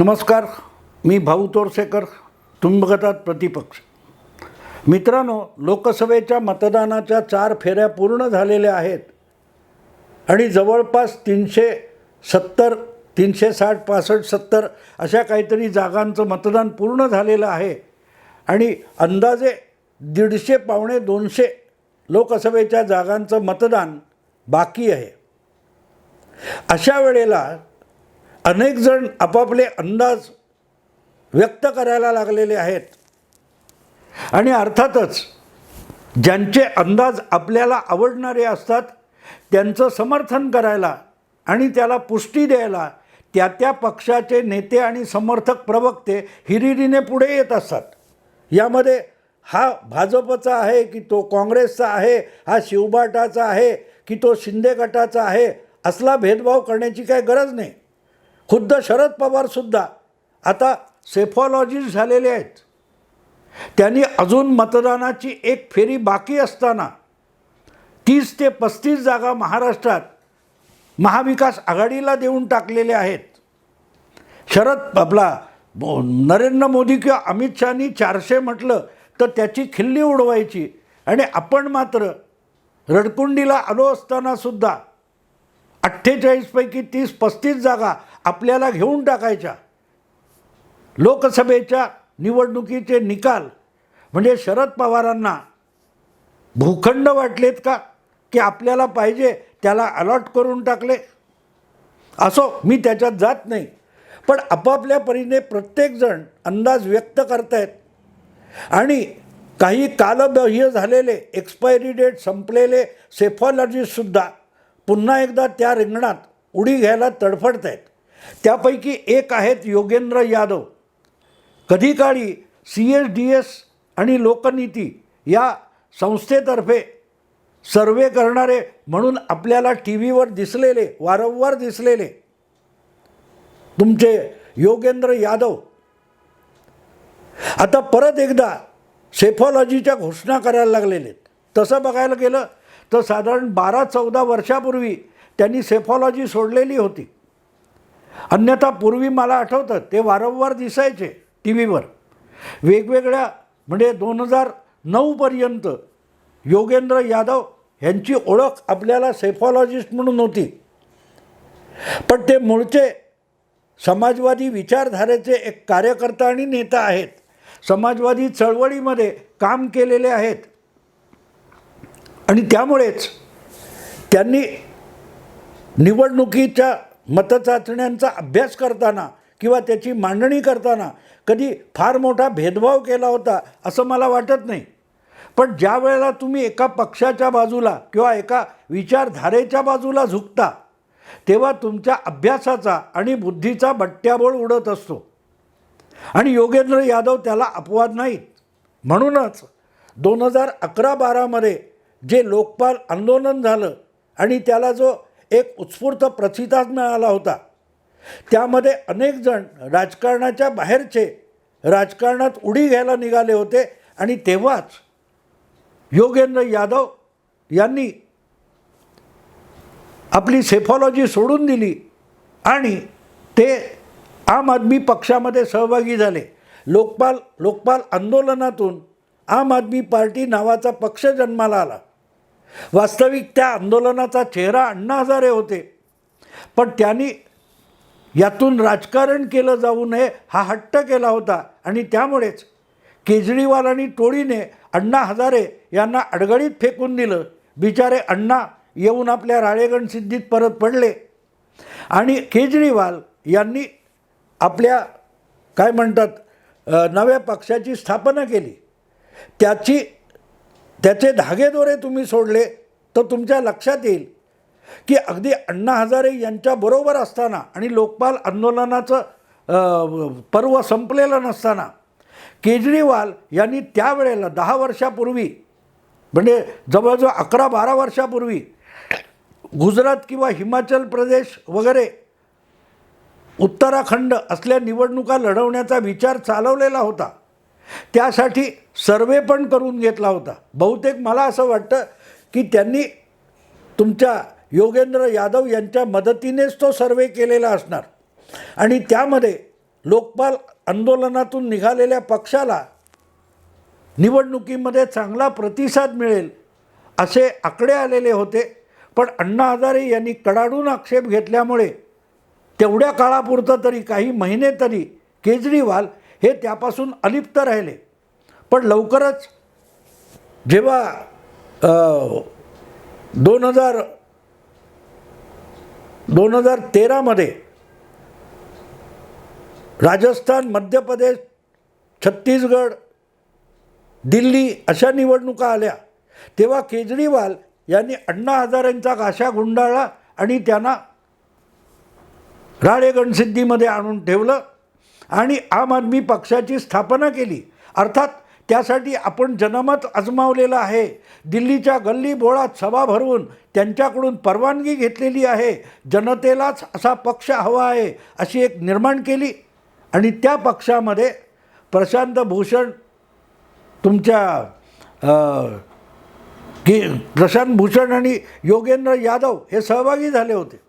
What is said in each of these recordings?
नमस्कार मी भाऊ तोरसेकर तुम्ही बघत आहात प्रतिपक्ष. मित्रांनो लोकसभेच्या मतदानाच्या चार फेऱ्या पूर्ण झालेल्या आहेत आणि जवळपास तीनशे सत्तर तीनशे साठ पासष्ट सत्तर अशा काहीतरी जागांचं मतदान पूर्ण झालेलं आहे आणि अंदाजे दीडशे पावणे दोनशे लोकसभेच्या जागांचं मतदान बाकी आहे. अशा वेळेला अनेक जण आपापले अंदाज व्यक्त करायला लागलेले आहेत. आणि अर्थातच ज्यांचे अंदाज आपल्याला आवडणारे असतात त्यांचं समर्थन करायला आणि त्याला पुष्टी द्यायला त्या त्या पक्षाचे नेते आणि समर्थक प्रवक्ते हिरिरीने पुढे येत असतात. यामध्ये हा भाजपचा आहे की तो काँग्रेसचा आहे हा शिवबाटाचा आहे की तो शिंदे गटाचा आहे असला भेदभाव करण्याची काही गरज नाही. खुद्द शरद पवारसुद्धा आता सेफॉलॉजिस्ट झालेले आहेत. त्यांनी अजून मतदानाची एक फेरी बाकी असताना तीस ते पस्तीस जागा महाराष्ट्रात महाविकास आघाडीला देऊन टाकलेल्या आहेत. शरद आपला नरेंद्र मोदी किंवा अमित शहानी चारशे म्हटलं तर त्याची खिल्ली उडवायची आणि आपण मात्र रडकुंडीला आलो असतानासुद्धा अठ्ठेचाळीसपैकी तीस पस्तीस जागा आपल्याला घेऊन टाकायच्या. लोकसभेच्या निवडणुकीचे निकाल. म्हणजे शरद पवारांना भूखंड वाटलेत का? की आपल्याला पाहिजे त्याला अलॉट करून टाकले? असो मी त्याच्यात जात नाही. पण आपापल्या परीने प्रत्येकजण अंदाज व्यक्त करतायत. आणि काही कालबाह्य झालेले एक्सपायरी डेट संपलेले सेफॉलॉजीसुद्धा पुन्हा एकदा त्या रिंगणात उडी घ्यायला तडफडत आहेत त्यापैकी एक आहेत योगेंद्र यादव. कधी काळी सी एस डी एस आणि लोकनीती या संस्थेतर्फे सर्वे करणारे म्हणून आपल्याला टी व्हीवर दिसलेले वारंवार दिसलेले. तुमचे योगेंद्र यादव. आता परत एकदा सेफॉलॉजीच्या घोषणा करायला लागलेले. आहेत तसं बघायला गेलं तर साधारण बारा चौदा वर्षापूर्वी त्यांनी सेफॉलॉजी सोडलेली होती. अन्यथा पूर्वी मला आठवतं ते वारंवार दिसायचे टी व्हीवर वेगवेगळ्या म्हणजे दोन हजार नऊपर्यंत योगेंद्र यादव यांची ओळख आपल्याला सेफॉलॉजिस्ट म्हणून होती पण ते मूळचे समाजवादी विचारधारेचे एक कार्यकर्ता आणि नेता आहेत. समाजवादी चळवळीमध्ये काम केलेले आहेत. आणि त्यामुळेच त्यांनी निवडणुकीच्या मतचाचण्यांचा अभ्यास करताना किंवा त्याची मांडणी करताना कधी फार मोठा भेदभाव केला होता असं मला वाटत नाही. पण ज्या वेळेला तुम्ही एका पक्षाच्या बाजूला किंवा एका विचारधारेच्या बाजूला झुकता तेव्हा तुमच्या अभ्यासाचा आणि बुद्धीचा बट्ट्याबोळ उडत असतो. आणि योगेंद्र यादव त्याला अपवाद नाहीत. म्हणूनच दोन हजार अकरा बारामध्ये जे लोकपाल आंदोलन झालं आणि त्याला जो एक उत्स्फूर्त प्रतिसाद मिळाला होता. त्यामध्ये अनेक जण राजकारणाच्या बाहेरचे राजकारणात उडी घ्यायला निघाले होते आणि तेव्हाच योगेंद्र यादव यांनी आपली सेफॉलॉजी सोडून दिली आणि ते आम आदमी पक्षामध्ये सहभागी झाले. लोकपाल लोकपाल आंदोलनातून आम आदमी पार्टी नावाचा पक्ष जन्माला आला. वास्तविक त्या आंदोलनाचा चेहरा अण्णा हजारे होते. पण त्यांनी यातून राजकारण केलं जाऊ नये हा हट्ट केला होता. आणि त्यामुळेच केजरीवाल आणि टोळीने अण्णा हजारे यांना अडगळीत फेकून दिलं. बिचारे अण्णा येऊन आपल्या राळेगण सिद्धीत परत पडले. आणि केजरीवाल यांनी आपल्या काय म्हणतात नव्या पक्षाची स्थापना केली. त्याची त्याचे धागेदोरे तुम्ही सोडले तर तुमच्या लक्षात येईल की अगदी अण्णा हजारे यांच्याबरोबर असताना आणि लोकपाल आंदोलनाचं पर्व संपलेलं नसताना केजरीवाल यांनी त्यावेळेला दहा वर्षापूर्वी म्हणजे जवळजवळ अकरा बारा वर्षापूर्वी गुजरात किंवा हिमाचल प्रदेश वगैरे उत्तराखंड असल्या निवडणुका लढवण्याचा विचार चालवलेला होता. त्यासाठी सर्वे पण करून घेतला होता. बहुतेक मला असं वाटतं की त्यांनी तुमच्या योगेंद्र यादव यांच्या मदतीनेच तो सर्वे केलेला असणार. आणि त्यामध्ये लोकपाल आंदोलनातून निघालेल्या पक्षाला निवडणुकीमध्ये चांगला प्रतिसाद मिळेल असे आकडे आलेले होते. पण अण्णा हजारे यांनी कडाडून आक्षेप घेतल्यामुळे तेवढ्या काळापुरतं तरी काही महिने तरी केजरीवाल हे त्यापासून अलिप्त राहिले. पण लवकरच जेव्हा दोन हजार दोन हजार तेरामध्ये राजस्थान मध्य प्रदेश छत्तीसगड दिल्ली अशा निवडणुका आल्या तेव्हा केजरीवाल यांनी अण्णा हजारेंचा गाशा गुंडाळला आणि त्यांना राळेगणसिद्धीमध्ये आणून ठेवलं. आणि आम आदमी पक्षाची स्थापना केली. अर्थात त्यासाठी आपण जनमत आजमावलेलं आहे. दिल्लीच्या गल्ली बोळात सभा भरवून त्यांच्याकडून परवानगी घेतलेली आहे. जनतेलाच असा पक्ष हवा आहे अशी एक निर्माण केली. आणि त्या पक्षामध्ये प्रशांत भूषण तुमच्या की प्रशांत भूषण आणि योगेंद्र यादव हे सहभागी झाले होते.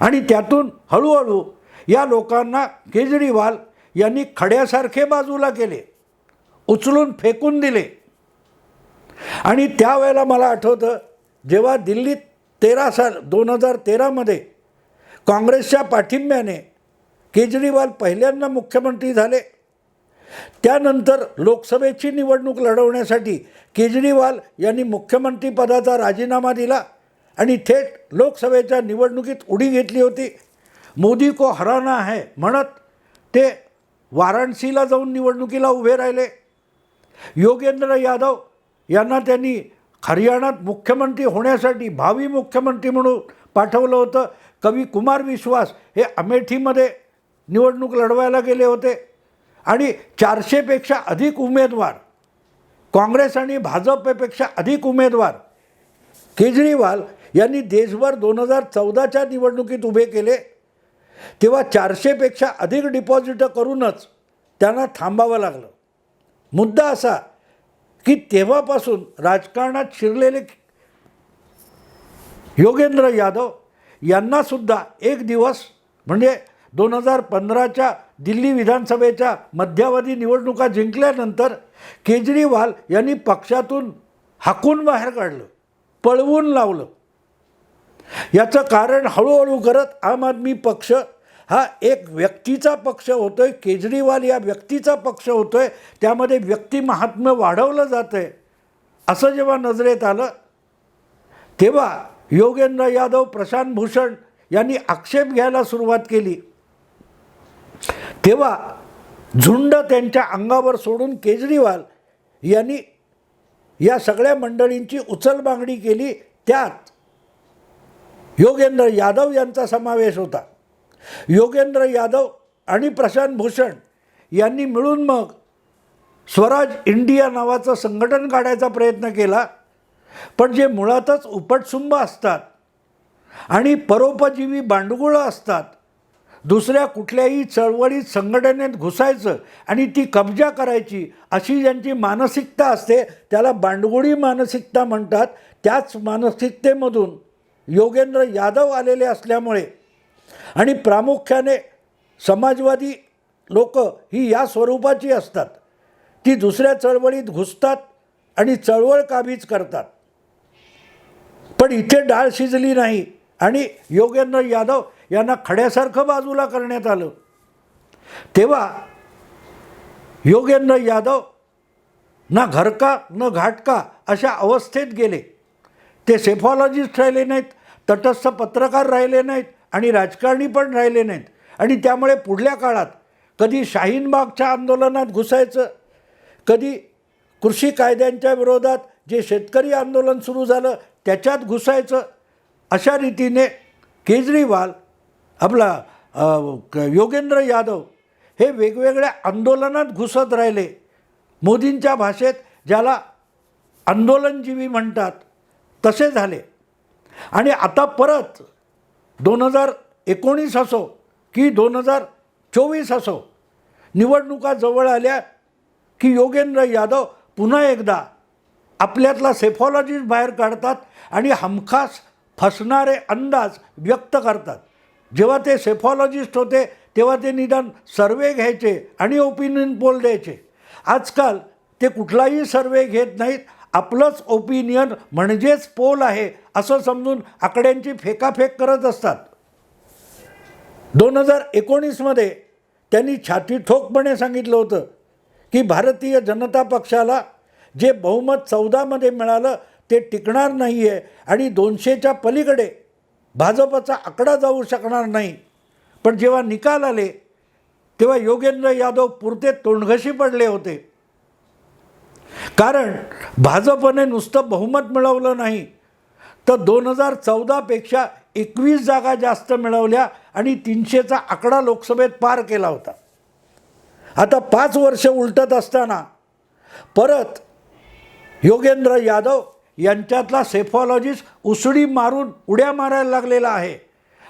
आणि त्यातून हळूहळू या लोकांना केजरीवाल यांनी खड्यासारखे बाजूला केले उचलून फेकून दिले. आणि त्यावेळेला मला आठवतं जेव्हा दिल्लीत तेरा साल दोन हजार तेरामध्ये काँग्रेसच्या पाठिंब्याने केजरीवाल पहिल्यांदा मुख्यमंत्री झाले त्यानंतर लोकसभेची निवडणूक लढवण्यासाठी केजरीवाल यांनी मुख्यमंत्रीपदाचा राजीनामा दिला आणि थेट लोकसभेच्या निवडणुकीत उडी घेतली होती. मोदी को हराना है म्हणत ते वाराणसीला जाऊन निवडणुकीला उभे राहिले. योगेंद्र यादव यांना त्यांनी हरियाणात मुख्यमंत्री होण्यासाठी भावी मुख्यमंत्री म्हणून पाठवलं होतं. कवी कुमार विश्वास हे अमेठीमध्ये निवडणूक लढवायला गेले होते. आणि चारशेपेक्षा अधिक उमेदवार काँग्रेस आणि भाजपपेक्षा अधिक उमेदवार केजरीवाल यांनी देशभर दोन हजार चौदाच्या निवडणुकीत उभे केले. तेव्हा चारशेपेक्षा अधिक डिपॉझिटं करूनच त्यांना थांबावं लागलं. मुद्दा असा की तेव्हापासून राजकारणात शिरलेले योगेंद्र यादव यांनासुद्धा एक दिवस म्हणजे दोन हजार पंधराच्या दिल्ली विधानसभेच्या मध्यावधी निवडणुका जिंकल्यानंतर केजरीवाल यांनी पक्षातून हाकून बाहेर काढलं पळवून लावलं. याचं कारण हळूहळू करत आम आदमी पक्ष हा एक व्यक्तीचा पक्ष होतो आहे केजरीवाल या व्यक्तीचा पक्ष होतो आहे त्यामध्ये व्यक्तिमहात्म्य वाढवलं जातं आहे असं जेव्हा नजरेत आलं तेव्हा योगेंद्र यादव प्रशांत भूषण यांनी आक्षेप घ्यायला सुरुवात केली. तेव्हा झुंड त्यांच्या अंगावर सोडून केजरीवाल यांनी या सगळ्या मंडळींची उचलबांगडी केली. त्यात योगेंद्र यादव यांचा समावेश होता. योगेंद्र यादव आणि प्रशांत भूषण यांनी मिळून मग स्वराज इंडिया नावाचं संघटन काढायचा प्रयत्न केला. पण जे मुळातच उपटसुंब असतात आणि परोपजीवी बांडगुळं असतात दुसऱ्या कुठल्याही चळवळीत संघटनेत घुसायचं आणि ती कब्जा करायची अशी ज्यांची मानसिकता असते त्याला बांडगुळी मानसिकता म्हणतात. त्याच मानसिकतेमधून योगेंद्र यादव आलेले असल्यामुळे आणि प्रामुख्याने समाजवादी लोक ही या स्वरूपाची असतात. ती दुसऱ्या चळवळीत घुसतात आणि चळवळ काबीज करतात. पण इथे डाळ शिजली नाही आणि योगेंद्र यादव यांना खड्यासारखं बाजूला करण्यात आलं. तेव्हा योगेंद्र यादव ना घरका न घाटका अशा अवस्थेत गेले. ते सेफॉलॉजिस्ट राहिले नाहीत. तटस्थ पत्रकार राहिले नाहीत आणि राजकारणी पण राहिले नाहीत. आणि त्यामुळे पुढल्या काळात कधी शाहीनबागच्या आंदोलनात घुसायचं कधी कृषी कायद्यांच्या विरोधात जे शेतकरी आंदोलन सुरू झालं त्याच्यात घुसायचं अशा रीतीने केजरीवाल आपला क- योगेंद्र यादव हे वेगवेगळ्या आंदोलनात घुसत राहिले. मोदींच्या भाषेत ज्याला आंदोलनजीवी म्हणतात तसे झाले. आणि आता परत दोन हजार एकोणीस असो की दोन हजार चोवीस असो निवडणुका जवळ आल्या की योगेंद्र यादव पुन्हा एकदा आपल्यातला सेफॉलॉजिस्ट बाहेर काढतात आणि हमखास फसणारे अंदाज व्यक्त करतात. जेव्हा ते सेफॉलॉजिस्ट होते तेव्हा ते निदान सर्वे घ्यायचे आणि ओपिनियन पोल द्यायचे. आजकाल ते कुठलाही सर्वे घेत नाहीत आपलंच ओपिनियन म्हणजेच पोल आहे असं समजून आकड्यांची फेकाफेक करत असतात. दोन हजार एकोणीसमध्ये त्यांनी छाती ठोकपणे सांगितलं होतं की भारतीय जनता पक्षाला जे बहुमत चौदामध्ये मिळालं ते टिकणार नाही आहे आणि दोनशेच्या पलीकडे भाजपचा आकडा जाऊ शकणार नाही. पण जेव्हा निकाल आले तेव्हा योगेंद्र यादव पुरते तोंडघशी पडले होते. कारण भाजपने नुसतं बहुमत मिळवलं नाही. तर दोन हजार चौदापेक्षा एकवीस जागा जास्त मिळवल्या आणि तीनशेचा आकडा लोकसभेत पार केला होता. आता पाच वर्ष उलटत असताना परत योगेंद्र यादव यांच्यातला सेफॉलॉजिस्ट उसळी मारून उड्या मारायला लागलेला आहे.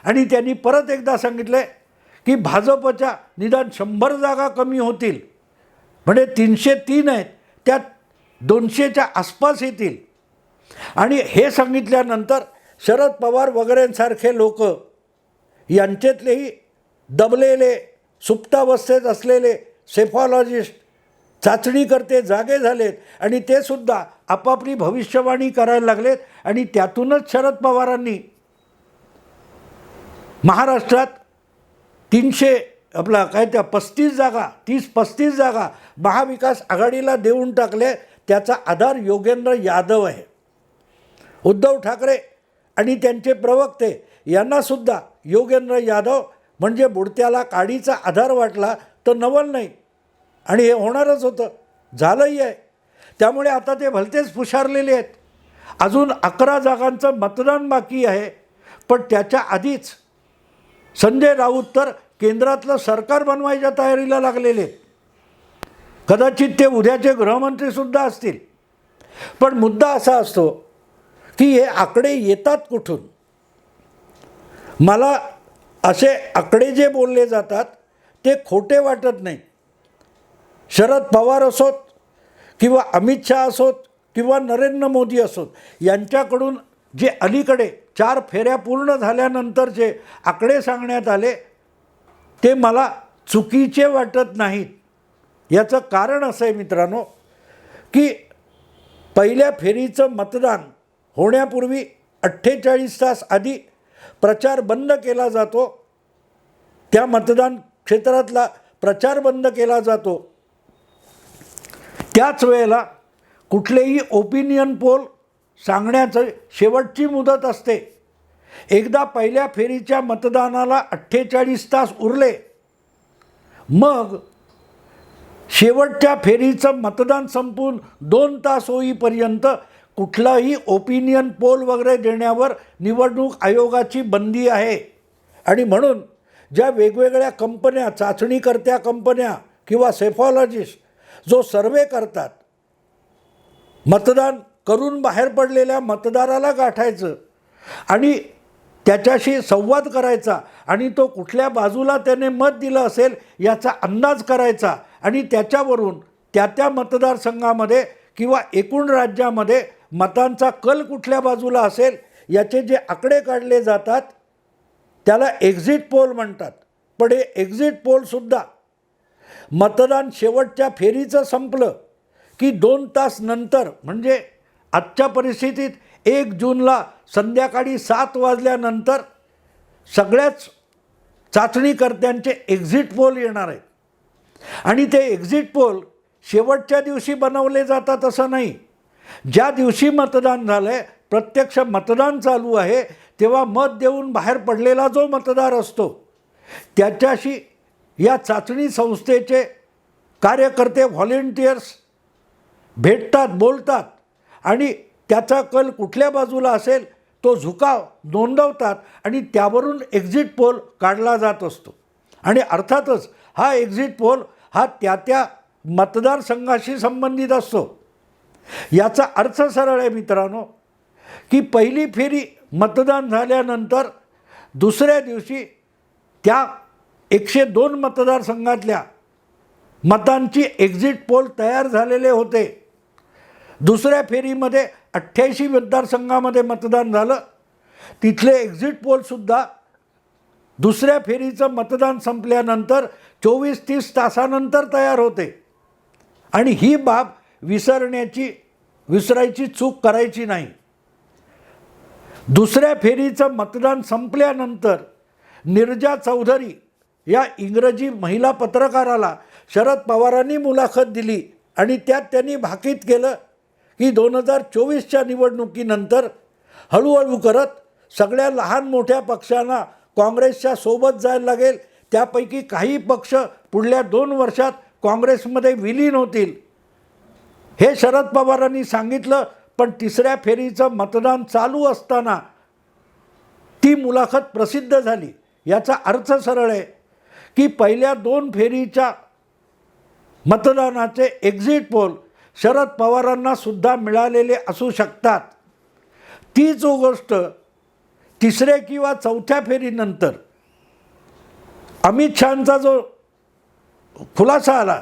आणि त्यांनी परत एकदा सांगितले की भाजपच्या निदान शंभर जागा कमी होतील. म्हणजे तीनशे तीन आहेत. त्यात दोनशेच्या आसपास येतील. आणि हे सांगितल्यानंतर शरद पवार वगैरेंसारखे लोक यांच्यातलेही दबलेले सुप्तावस्थेत असलेले सेफॉलॉजिस्ट चाचणी करते जागे झालेत आणि ते सुद्धा आपापली भविष्यवाणी करायला लागलेत आणि त्यातूनच शरद पवारांनी महाराष्ट्रात तीनशे आपला काय त्या पस्तीस जागा तीस पस्तीस जागा महाविकास आघाडीला देऊन टाकले त्याचा आधार योगेंद्र यादव आहे. उद्धव ठाकरे आणि त्यांचे प्रवक्ते यांनासुद्धा योगेंद्र यादव म्हणजे बुडत्याला काडीचा आधार वाटला तर नवल नाही. आणि हे होणारच होतं. झालंही आहे. त्यामुळे आता ते भलतेच फुशारलेले आहेत. अजून अकरा जागांचं मतदान बाकी आहे. पण त्याच्या आधीच संजय राऊत तर केंद्रातलं सरकार बनवायच्या तयारीला लागलेले आहेत. कदाचित ते उद्याचे गृहमंत्रीसुद्धा असतील. पण मुद्दा असा असतो की हे आकडे येतात कुठून? मला असे आकडे जे बोलले जातात ते खोटे वाटत नाही. शरद पवार असोत किंवा अमित शहा असोत किंवा नरेंद्र मोदी असोत यांच्याकडून जे अलीकडे चार फेऱ्या पूर्ण झाल्यानंतरचे आकडे सांगण्यात आले ते मला चुकीचे वाटत नाहीत. याचं कारण असं आहे मित्रांनो की पहिल्या फेरीचं मतदान होण्यापूर्वी अठ्ठेचाळीस तास आधी प्रचार बंद केला जातो. त्या मतदान क्षेत्रातला प्रचार बंद केला जातो. त्याच वेळेला कुठलेही ओपिनियन पोल सांगण्याचं शेवटची मुदत असते. एकदा पहिल्या फेरीच्या मतदानाला अठ्ठेचाळीस तास उरले मग शेवटच्या फेरीचं मतदान संपून दोन तास होईपर्यंत कुठलाही ओपिनियन पोल वगैरे देण्यावर निवडणूक आयोगाची बंदी आहे. आणि म्हणून ज्या वेगवेगळ्या कंपन्या चाचणीकर्त्या कंपन्या किंवा सेफॉलॉजिस्ट जो सर्वे करतात मतदान करून बाहेर पडलेल्या मतदाराला गाठायचं आणि त्याच्याशी संवाद करायचा आणि तो कुठल्या बाजूला त्याने मत दिलं असेल याचा अंदाज करायचा आणि त्याच्यावरून त्या त्या मतदारसंघामध्ये किंवा एकूण राज्यामध्ये मतांचा कल कुठल्या बाजूला असेल याचे जे आकडे काढले जातात त्याला एक्झिट पोल म्हणतात. पण हे एक्झिट पोलसुद्धा मतदान शेवटच्या फेरीचं संपलं की दोन तास नंतर म्हणजे आजच्या परिस्थितीत एक जूनला संध्याकाळी सात वाजल्यानंतर सगळ्याच चाचणीकर्त्यांचे एक्झिट पोल येणार आहेत. आणि ते एक्झिट पोल शेवटच्या दिवशी बनवले जातात असं नाही. ज्या दिवशी मतदान झालं आहे प्रत्यक्ष मतदान चालू आहे तेव्हा मत देऊन बाहेर पडलेला जो मतदार असतो त्याच्याशी या चाचणी संस्थेचे कार्यकर्ते व्हॉलेंटियर्स भेटतात बोलतात आणि त्याचा कल कुठल्या बाजूला असेल तो झुकाव नोंदवतात आणि त्यावरून एक्झिट पोल काढला जात असतो. आणि अर्थातच हा एक्झिट पोल हा त्या त्या मतदारसंघाशी संबंधित असतो. याचा अर्थ सरळ आहे मित्रांनो की पहिली फेरी मतदान झाल्यानंतर दुसऱ्या दिवशी त्या एकशे दोन मतदारसंघातल्या मतांची एक्झिट पोल तयार झालेले होते. दुसऱ्या फेरीमध्ये अठ्ठ्याऐंशी मतदारसंघामध्ये मतदान झालं. तिथले एक्झिट पोलसुद्धा दुसऱ्या फेरीचं मतदान संपल्यानंतर चोवीस तीस तासानंतर तयार होते. आणि ही बाब विसरण्याची विसरायची चूक करायची नाही. दुसऱ्या फेरीचं मतदान संपल्यानंतर निर्जा चौधरी या इंग्रजी महिला पत्रकाराला शरद पवारांनी मुलाखत दिली आणि त्यात त्यांनी भाकीत केलं की दोन हजार चोवीसच्या निवडणुकीनंतर हळूहळू करत सगळ्या लहान मोठ्या पक्षांना काँग्रेसच्या सोबत जायला लागेल. त्यापैकी काही पक्ष पुढल्या दोन वर्षात काँग्रेसमध्ये विलीन होतील. हे शरद पवारांनी सांगितलं पण तिसऱ्या फेरीचं मतदान चालू असताना ती मुलाखत प्रसिद्ध झाली. याचा अर्थ सरळ आहे की पहिल्या दोन फेरीच्या मतदानाचे एक्झिट पोल शरद पवारांना सुद्धा मिळालेले असू शकतात. तीच गोष्ट तिसऱ्या किंवा चौथ्या फेरीनंतर अमित शहाचा जो खुलासा आला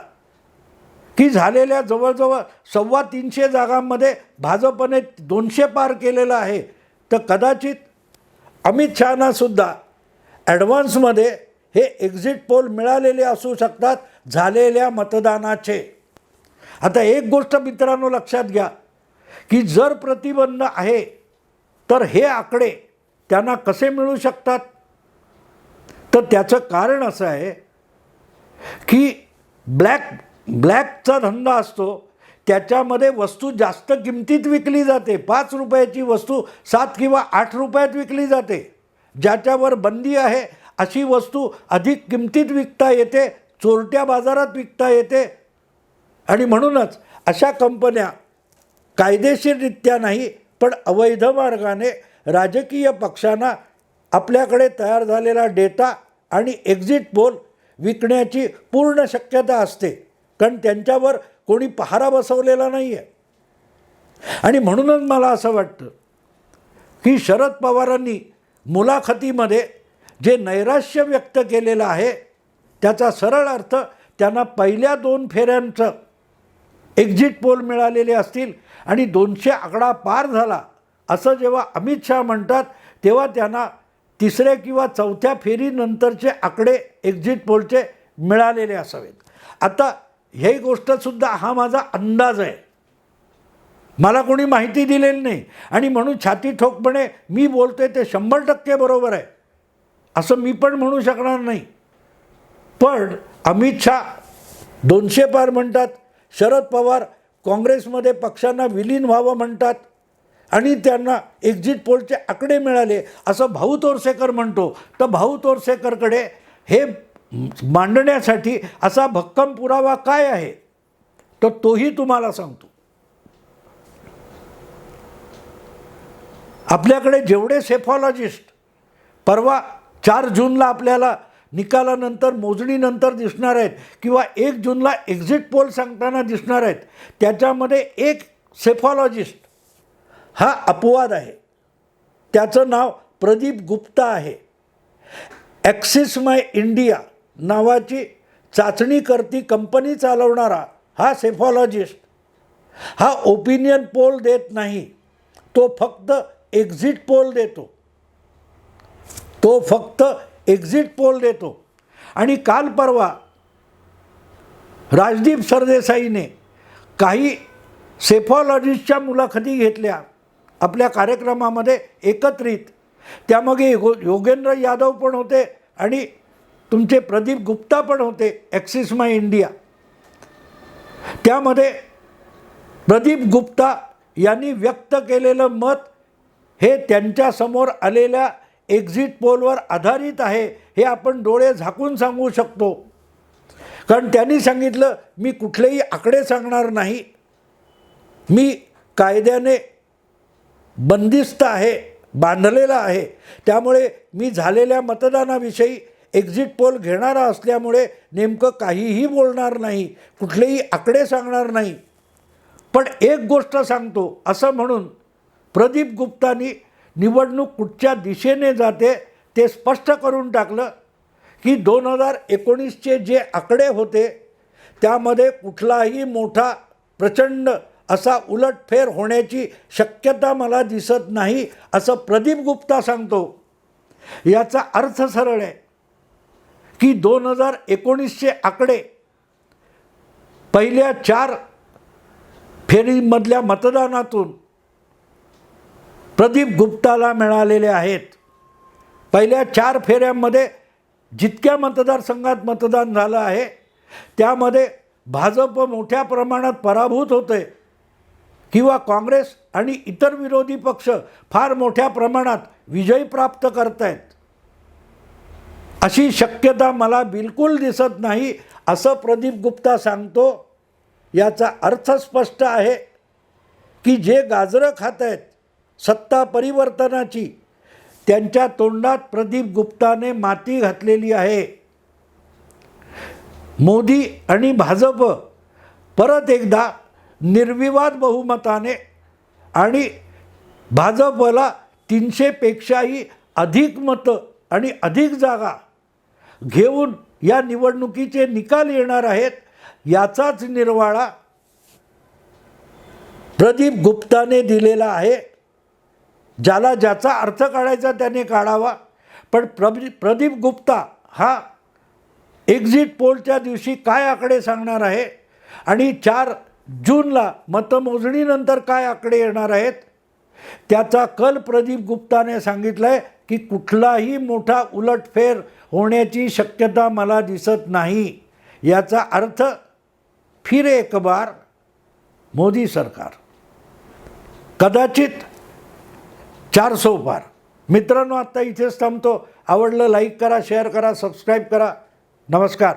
की झालेल्या जवळजवळ सव्वा तीनशे जागांमध्ये भाजपने दोनशे पार केलेलं आहे तर कदाचित अमित शहानासुद्धा ॲडव्हान्समध्ये हे एक्झिट पोल मिळालेले असू शकतात झालेल्या मतदानाचे. आता एक गोष्ट मित्रांनो लक्षात घ्या की जर प्रतिबंध आहे तर हे आकडे त्यांना कसे मिळू शकतात? तर त्याचं कारण असं आहे की ब्लॅक ब्लॅकचा धंदा असतो त्याच्यामध्ये वस्तू जास्त किमतीत विकली जाते. पाच रुपयाची वस्तू सात किंवा आठ रुपयात विकली जाते. ज्याच्यावर बंदी आहे अशी वस्तू अधिक किमतीत विकता येते चोरट्या बाजारात विकता येते. आणि म्हणूनच अशा कंपन्या कायदेशीररित्या नाही पण अवैध मार्गाने राजकीय पक्षांना आपल्याकडे तयार झालेला डेटा आणि एक्झिट पोल विकण्याची पूर्ण शक्यता असते. कारण त्यांच्यावर कोणी पहारा बसवलेला नाही आहे आणि म्हणूनच मला असं वाटतं की शरद पवारांनी मुलाखतीमध्ये जे नैराश्य व्यक्त केलेलं आहे त्याचा सरळ अर्थ त्यांना पहिल्या दोन फेऱ्यांचं एक्झिट पोल मिळालेले असतील आणि दोनशे आकडा पार झाला असं जेव्हा अमित शहा म्हणतात तेव्हा त्यांना तिसऱ्या किंवा चौथ्या फेरीनंतरचे आकडे एक्झिट पोलचे मिळालेले असावेत. आता ही गोष्टसुद्धा हा माझा अंदाज आहे. मला कोणी माहिती दिलेली नाही. आणि म्हणून छाती ठोकपणे मी बोलतोय ते शंभर टक्के बरोबर आहे. असं मी पण म्हणू शकणार नाही. पण अमित शहा दोनशे पार म्हणतात शरद पवार काँग्रेसमध्ये पक्षांना विलीन व्हावं म्हणतात आणि त्यांना एक्झिट पोलचे आकडे मिळाले. असं भाऊ तोरसेकर म्हणतो. तर भाऊ तोरसेकरकडे हे मांडण्यासाठी असा भक्कम पुरावा काय आहे? तर तोही तुम्हाला सांगतो. आपल्याकडे जेवढे सेफॉलॉजिस्ट परवा चार जूनला आपल्याला निकालानंतर मोजणीनंतर दिसणार आहेत किंवा एक जूनला एक्झिट पोल सांगताना दिसणार आहेत त्याच्यामध्ये एक सेफॉलॉजिस्ट हा अपवाद आहे. त्याचं नाव प्रदीप गुप्ता आहे. ॲक्सिस माय इंडिया नावाची चाचणी करती कंपनी चालवणारा हा सेफॉलॉजिस्ट. हा ओपिनियन पोल देत नाही. तो फक्त एक्झिट पोल देतो. तो फक्त एक्झिट पोल देतो. आणि काल परवा राजदीप सरदेसाईने काही सेफॉलॉजिस्टच्या मुलाखती घेतल्या. आपल्या कार्यक्रमामध्ये एकत्रित. त्यामागे गो योगेंद्र यादव पण होते आणि तुमचे प्रदीप गुप्ता पण होते ॲक्सिस माय इंडिया त्यामध्ये प्रदीप गुप्ता यांनी व्यक्त केलेलं मत हे त्यांच्यासमोर आलेल्या एक्झिट पोलवर आधारित आहे हे आपण डोळे झाकून सांगू शकतो. कारण त्यांनी सांगितलं मी कुठलेही आकडे सांगणार नाही. मी कायद्याने बंदिस्त आहे बांधलेला आहे. त्यामुळे मी झालेल्या मतदानाविषयी एक्झिट पोल घेणारा असल्यामुळे नेमकं काहीही बोलणार नाही कुठलेही आकडे सांगणार नाही. पण एक गोष्ट सांगतो असं म्हणून प्रदीप गुप्तानी निवडणूक कुठच्या दिशेने जाते ते स्पष्ट करून टाकलं की दोन हजार एकोणीसचे जे आकडे होते त्यामध्ये कुठलाही मोठा प्रचंड असा उलटफेर होण्याची शक्यता मला दिसत नाही असं प्रदीप गुप्ता सांगतो. याचा अर्थ सरळ आहे की दोन हजार एकोणीसचे आकडे पहिल्या चार फेरीमधल्या मतदानातून प्रदीप गुप्ताला मिळालेले आहेत. पहिल्या चार फेऱ्यांमध्ये जितक्या मतदारसंघात मतदान झालं आहे त्यामध्ये भाजप मोठ्या प्रमाणात पराभूत होते किंवा काँग्रेस आणि इतर विरोधी पक्ष फार मोठ्या प्रमाणात विजय प्राप्त करत आहेत अशी शक्यता मला बिलकुल दिसत नाही असं प्रदीप गुप्ता सांगतो. याचा अर्थ स्पष्ट आहे की जे गाजरं खात आहेत सत्ता परिवर्तनाची त्यांच्या तोंडात प्रदीप गुप्ताने माती घातलेली आहे. मोदी आणि भाजप परत एकदा निर्विवाद बहुमताने आणि भाजपला तीनशेपेक्षाही अधिक मतं आणि अधिक जागा घेऊन या निवडणुकीचे निकाल येणार आहेत याचाच निर्वाळा प्रदीप गुप्ताने दिलेला आहे ज्याला ज्याचा अर्थ काढायचा त्याने काढावा. पण प्रदी प्रदीप गुप्ता हा एक्झिट पोलच्या दिवशी काय आकडे सांगणार आहे? आणि चार जूनला मतमोजणीनंतर काय आकडे येणार आहेत? त्याचा कल प्रदीप गुप्ताने सांगितलं आहे की कुठलाही मोठा उलटफेर होण्याची शक्यता मला दिसत नाही. याचा अर्थ फिरे एक बार मोदी सरकार. कदाचित चार सो पार. मित्रांनो आत्ता इथेच थांबतो. आवडलं लाईक करा शेअर करा सबस्क्राईब करा. नमस्कार.